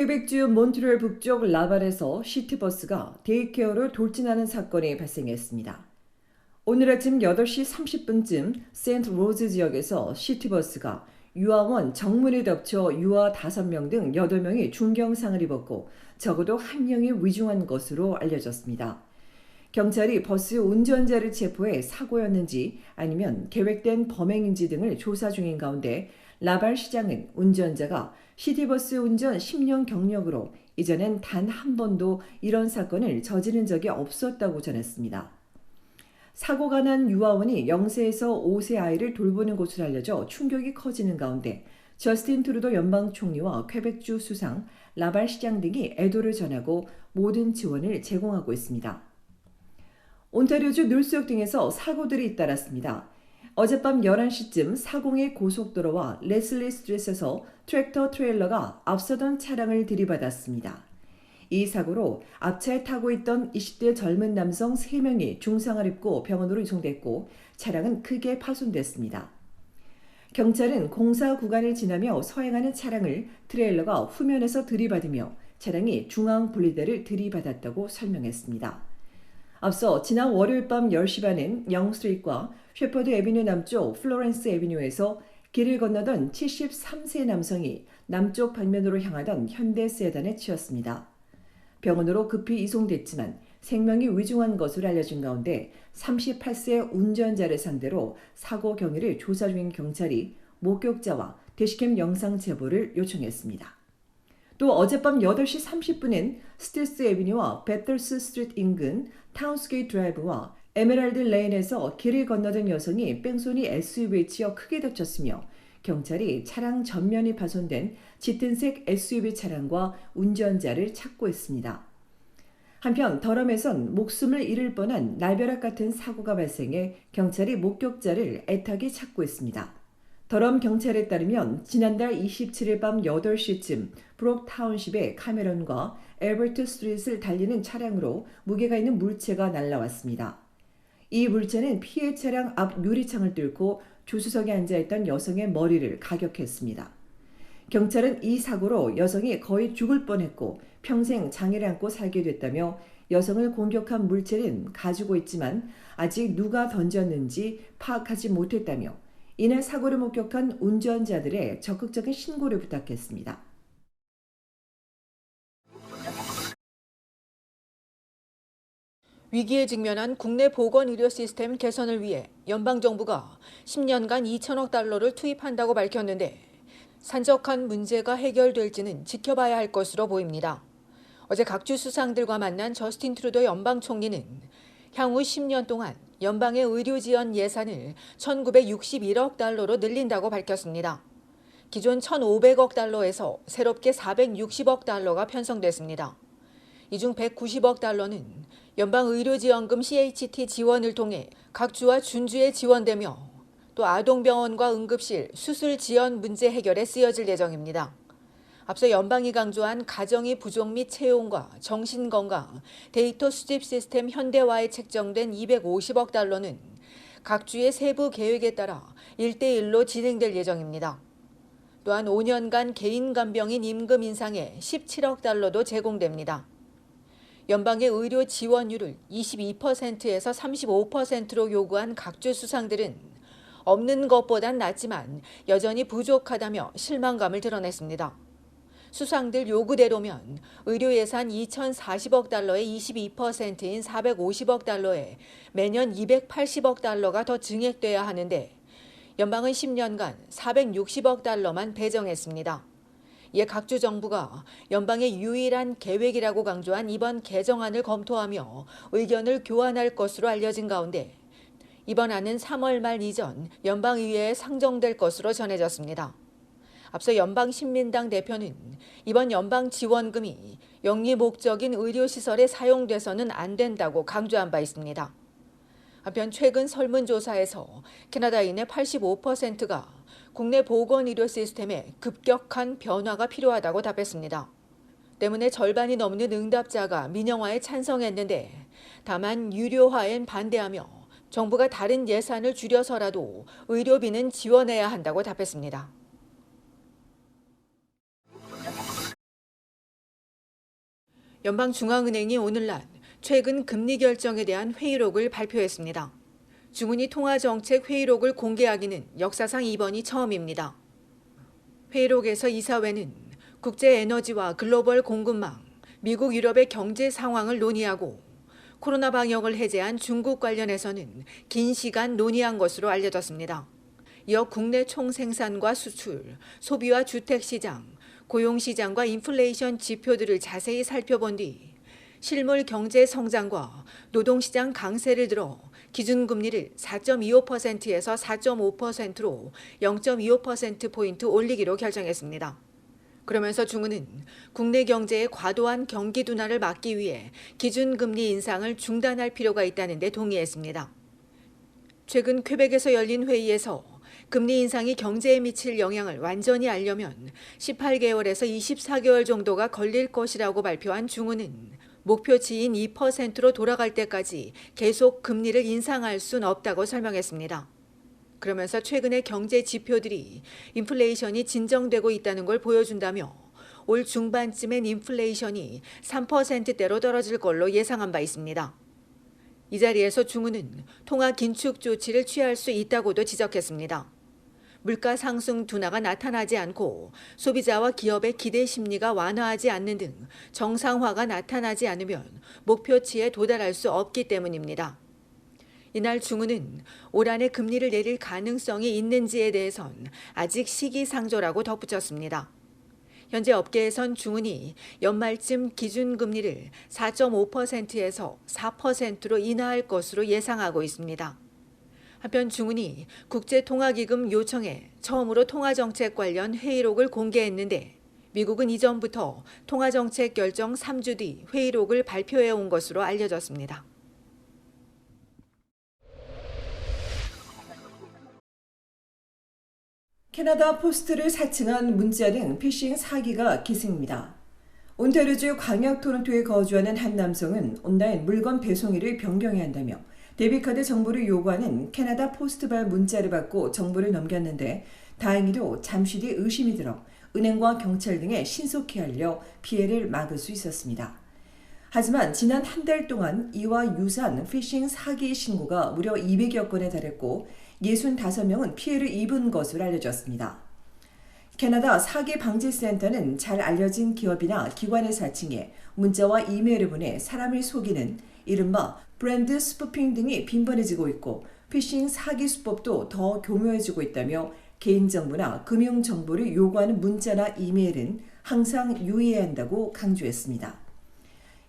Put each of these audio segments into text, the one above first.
퀘벡주 몬트리올 북쪽 라발에서 시티버스가 데이케어로 돌진하는 사건이 발생했습니다. 오늘 아침 8시 30분쯤 세인트 로즈 지역에서 시티버스가 유아원 정문에 덮쳐 유아 5명 등 8명이 중경상을 입었고 적어도 1명이 위중한 것으로 알려졌습니다. 경찰이 버스 운전자를 체포해 사고였는지 아니면 계획된 범행인지 등을 조사 중인 가운데 라발 시장은 운전자가 시티버스 운전 10년 경력으로 이전엔 단 한 번도 이런 사건을 저지른 적이 없었다고 전했습니다. 사고가 난 유아원이 0세에서 5세 아이를 돌보는 곳으로 알려져 충격이 커지는 가운데 저스틴 트루도 연방 총리와 퀘벡주 수상, 라발 시장 등이 애도를 전하고 모든 지원을 제공하고 있습니다. 온타리오주 놀수역 등에서 사고들이 잇따랐습니다. 어젯밤 11시쯤 사공의 고속도로와 레슬리 스트리트에서 트랙터 트레일러가 앞서던 차량을 들이받았습니다. 이 사고로 앞차에 타고 있던 20대 젊은 남성 3명이 중상을 입고 병원으로 이송됐고 차량은 크게 파손됐습니다. 경찰은 공사 구간을 지나며 서행하는 차량을 트레일러가 후면에서 들이받으며 차량이 중앙 분리대를 들이받았다고 설명했습니다. 앞서 지난 월요일 밤 10시 반엔 영스트리트과 셰퍼드 에비뉴 남쪽 플로렌스 에비뉴에서 길을 건너던 73세 남성이 남쪽 방면으로 향하던 현대 세단에 치였습니다. 병원으로 급히 이송됐지만 생명이 위중한 것으로 알려진 가운데 38세 운전자를 상대로 사고 경위를 조사 중인 경찰이 목격자와 대시캠 영상 제보를 요청했습니다. 또 어젯밤 8시 30분엔 스틸스 에비뉴와 베틀스 스트리트 인근 타운스게이트 드라이브와 에메랄드 레인에서 길을 건너던 여성이 뺑소니 SUV에 치여 크게 다쳤으며 경찰이 차량 전면이 파손된 짙은색 SUV 차량과 운전자를 찾고 있습니다. 한편 더럼에선 목숨을 잃을 뻔한 날벼락 같은 사고가 발생해 경찰이 목격자를 애타게 찾고 있습니다. 더럼 경찰에 따르면 지난달 27일 밤 8시쯤 브록 타운십의 카메론과 엘버트 스트릿을 달리는 차량으로 무게가 있는 물체가 날라왔습니다. 이 물체는 피해 차량 앞 유리창을 뚫고 조수석에 앉아있던 여성의 머리를 가격했습니다. 경찰은 이 사고로 여성이 거의 죽을 뻔했고 평생 장애를 안고 살게 됐다며 여성을 공격한 물체는 가지고 있지만 아직 누가 던졌는지 파악하지 못했다며 이날 사고를 목격한 운전자들의 적극적인 신고를 부탁했습니다. 위기에 직면한 국내 보건 의료 시스템 개선을 위해 연방 정부가 10년간 2천억 달러를 투입한다고 밝혔는데 산적한 문제가 해결될지는 지켜봐야 할 것으로 보입니다. 어제 각주 수상들과 만난 저스틴 트루도 연방 총리는 향후 10년 동안 연방의 의료 지원 예산을 1961억 달러로 늘린다고 밝혔습니다. 기존 1,500억 달러에서 새롭게 460억 달러가 편성됐습니다. 이 중 190억 달러는 연방의료지원금 CHT 지원을 통해 각 주와 준주에 지원되며 또 아동병원과 응급실, 수술 지원 문제 해결에 쓰여질 예정입니다. 앞서 연방이 강조한 가정의 부족 및 채용과 정신건강, 데이터 수집 시스템 현대화에 책정된 250억 달러는 각 주의 세부 계획에 따라 1대1로 진행될 예정입니다. 또한 5년간 개인 간병인 임금 인상에 17억 달러도 제공됩니다. 연방의 의료 지원율을 22%에서 35%로 요구한 각주 수상들은 없는 것보단 낫지만 여전히 부족하다며 실망감을 드러냈습니다. 수상들 요구대로면 의료 예산 2,040억 달러의 22%인 450억 달러에 매년 280억 달러가 더 증액돼야 하는데 연방은 10년간 460억 달러만 배정했습니다. 이에 각주 정부가 연방의 유일한 계획이라고 강조한 이번 개정안을 검토하며 의견을 교환할 것으로 알려진 가운데 이번 안은 3월 말 이전 연방의회에 상정될 것으로 전해졌습니다. 앞서 연방신민당 대표는 이번 연방 지원금이 영리 목적인 의료시설에 사용돼서는 안 된다고 강조한 바 있습니다. 한편 최근 설문조사에서 캐나다인의 85%가 국내 보건의료 시스템에 급격한 변화가 필요하다고 답했습니다. 때문에 절반이 넘는 응답자가 민영화에 찬성했는데 다만 유료화엔 반대하며 정부가 다른 예산을 줄여서라도 의료비는 지원해야 한다고 답했습니다. 연방중앙은행이 오늘날 최근 금리 결정에 대한 회의록을 발표했습니다. 주문이 통화정책 회의록을 공개하기는 역사상 이번이 처음입니다. 회의록에서 이사회는 국제 에너지와 글로벌 공급망, 미국 유럽의 경제 상황을 논의하고 코로나 방역을 해제한 중국 관련해서는 긴 시간 논의한 것으로 알려졌습니다. 이어 국내 총생산과 수출, 소비와 주택 시장, 고용시장과 인플레이션 지표들을 자세히 살펴본 뒤 실물 경제 성장과 노동시장 강세를 들어 기준금리를 4.25%에서 4.5%로 0.25%포인트 올리기로 결정했습니다. 그러면서 중은은 국내 경제의 과도한 경기 둔화를 막기 위해 기준금리 인상을 중단할 필요가 있다는 데 동의했습니다. 최근 퀘벡에서 열린 회의에서 금리 인상이 경제에 미칠 영향을 완전히 알려면 18개월에서 24개월 정도가 걸릴 것이라고 발표한 중은은 목표치인 2%로 돌아갈 때까지 계속 금리를 인상할 순 없다고 설명했습니다. 그러면서 최근의 경제 지표들이 인플레이션이 진정되고 있다는 걸 보여준다며 올 중반쯤엔 인플레이션이 3%대로 떨어질 걸로 예상한 바 있습니다. 이 자리에서 중은은 통화 긴축 조치를 취할 수 있다고도 지적했습니다. 물가 상승 둔화가 나타나지 않고 소비자와 기업의 기대 심리가 완화하지 않는 등 정상화가 나타나지 않으면 목표치에 도달할 수 없기 때문입니다. 이날 중은은 올 한해 금리를 내릴 가능성이 있는지에 대해선 아직 시기상조라고 덧붙였습니다. 현재 업계에선 중은이 연말쯤 기준금리를 4.5%에서 4%로 인하할 것으로 예상하고 있습니다. 한편 중은이 국제통화기금 요청에 처음으로 통화정책 관련 회의록을 공개했는데 미국은 이전부터 통화정책 결정 3주 뒤 회의록을 발표해 온 것으로 알려졌습니다. 캐나다 포스트를 사칭한 문자 등 피싱 사기가 기승입니다. 온타리오주 광역 토론토에 거주하는 한 남성은 온라인 물건 배송일을 변경해야 한다며 데비카드 정보를 요구하는 캐나다 포스트발 문자를 받고 정보를 넘겼는데 다행히도 잠시 뒤 의심이 들어 은행과 경찰 등에 신속히 알려 피해를 막을 수 있었습니다. 하지만 지난 한 달 동안 이와 유사한 피싱 사기 신고가 무려 200여 건에 달했고 65명은 피해를 입은 것으로 알려졌습니다. 캐나다 사기 방지 센터는 잘 알려진 기업이나 기관의 사칭에 문자와 이메일을 보내 사람을 속이는 이른바 브랜드 스푸핑 등이 빈번해지고 있고 피싱 사기 수법도 더 교묘해지고 있다며 개인정보나 금융정보를 요구하는 문자나 이메일은 항상 유의해야 한다고 강조했습니다.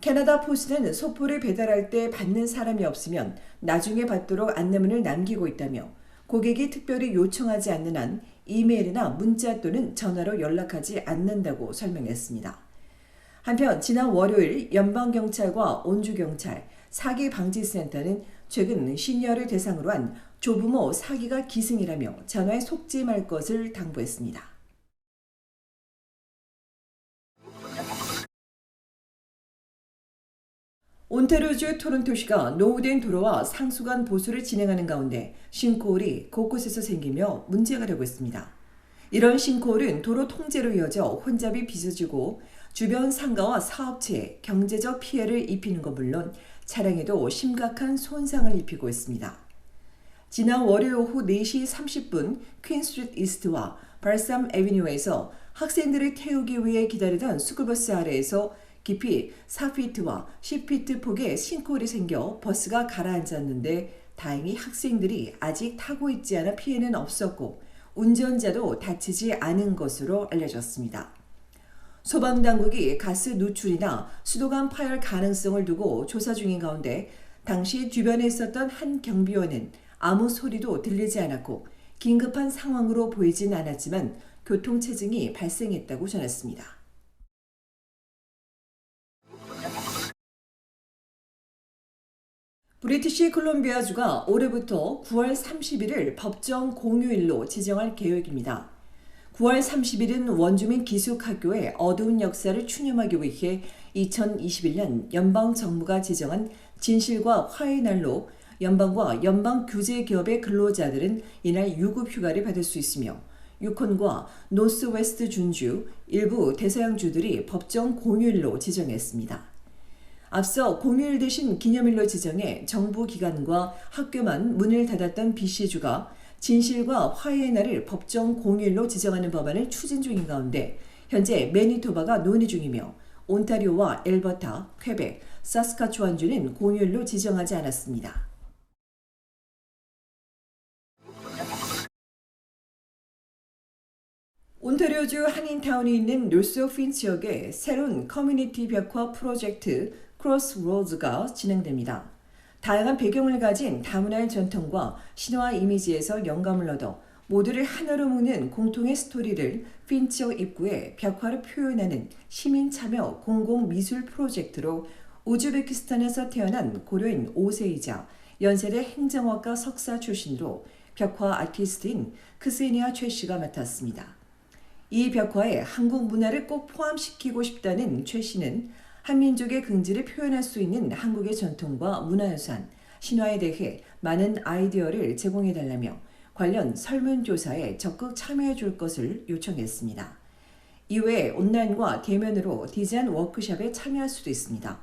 캐나다 포스트는 소포를 배달할 때 받는 사람이 없으면 나중에 받도록 안내문을 남기고 있다며 고객이 특별히 요청하지 않는 한 이메일이나 문자 또는 전화로 연락하지 않는다고 설명했습니다. 한편 지난 월요일 연방경찰과 온주경찰 사기 방지센터는 최근 시니어를 대상으로 한 조부모 사기가 기승이라며 전화에 속지 말 것을 당부했습니다. 온타리오주 토론토시가 노후된 도로와 상수관 보수를 진행하는 가운데 싱크홀이 곳곳에서 생기며 문제가 되고 있습니다. 이런 싱크홀은 도로 통제로 이어져 혼잡이 빚어지고 주변 상가와 사업체에 경제적 피해를 입히는 것 물론 차량에도 심각한 손상을 입히고 있습니다. 지난 월요일 오후 4시 30분 퀸스트리트 이스트와 발삼 에비뉴에서 학생들을 태우기 위해 기다리던 스쿨버스 아래에서 깊이 4피트와 10피트 폭의 싱크홀이 생겨 버스가 가라앉았는데 다행히 학생들이 아직 타고 있지 않아 피해는 없었고 운전자도 다치지 않은 것으로 알려졌습니다. 소방당국이 가스 누출이나 수도관 파열 가능성을 두고 조사 중인 가운데 당시 주변에 있었던 한 경비원은 아무 소리도 들리지 않았고 긴급한 상황으로 보이진 않았지만 교통체증이 발생했다고 전했습니다. 브리티시 콜롬비아주가 올해부터 9월 30일을 법정 공휴일로 지정할 계획입니다. 9월 30일은 원주민 기숙학교의 어두운 역사를 추념하기 위해 2021년 연방 정부가 지정한 진실과 화해의 날로 연방과 연방 규제 기업의 근로자들은 이날 유급 휴가를 받을 수 있으며 유콘과 노스웨스트 준주, 일부 대서양주들이 법정 공휴일로 지정했습니다. 앞서 공휴일 대신 기념일로 지정해 정부 기관과 학교만 문을 닫았던 BC주가 진실과 화해의 날을 법정 공휴일로 지정하는 법안을 추진 중인 가운데 현재 매니토바가 논의 중이며 온타리오와 엘버타, 퀘벡, 사스카추완주는 공휴일로 지정하지 않았습니다. 온타리오주 한인타운에 있는 노스오핀 지역에 새로운 커뮤니티 벽화 프로젝트 크로스로드가 진행됩니다. 다양한 배경을 가진 다문화의 전통과 신화 이미지에서 영감을 얻어 모두를 하나로 묶는 공통의 스토리를 핀치어 입구에 벽화로 표현하는 시민 참여 공공 미술 프로젝트로 우즈베키스탄에서 태어난 고려인 5세이자 연세대 행정학과 석사 출신으로 벽화 아티스트인 크세니아 최 씨가 맡았습니다. 이 벽화에 한국 문화를 꼭 포함시키고 싶다는 최 씨는 한민족의 긍지를 표현할 수 있는 한국의 전통과 문화유산, 신화에 대해 많은 아이디어를 제공해 달라며 관련 설문조사에 적극 참여해 줄 것을 요청했습니다. 이외에 온라인과 대면으로 디자인 워크숍에 참여할 수도 있습니다.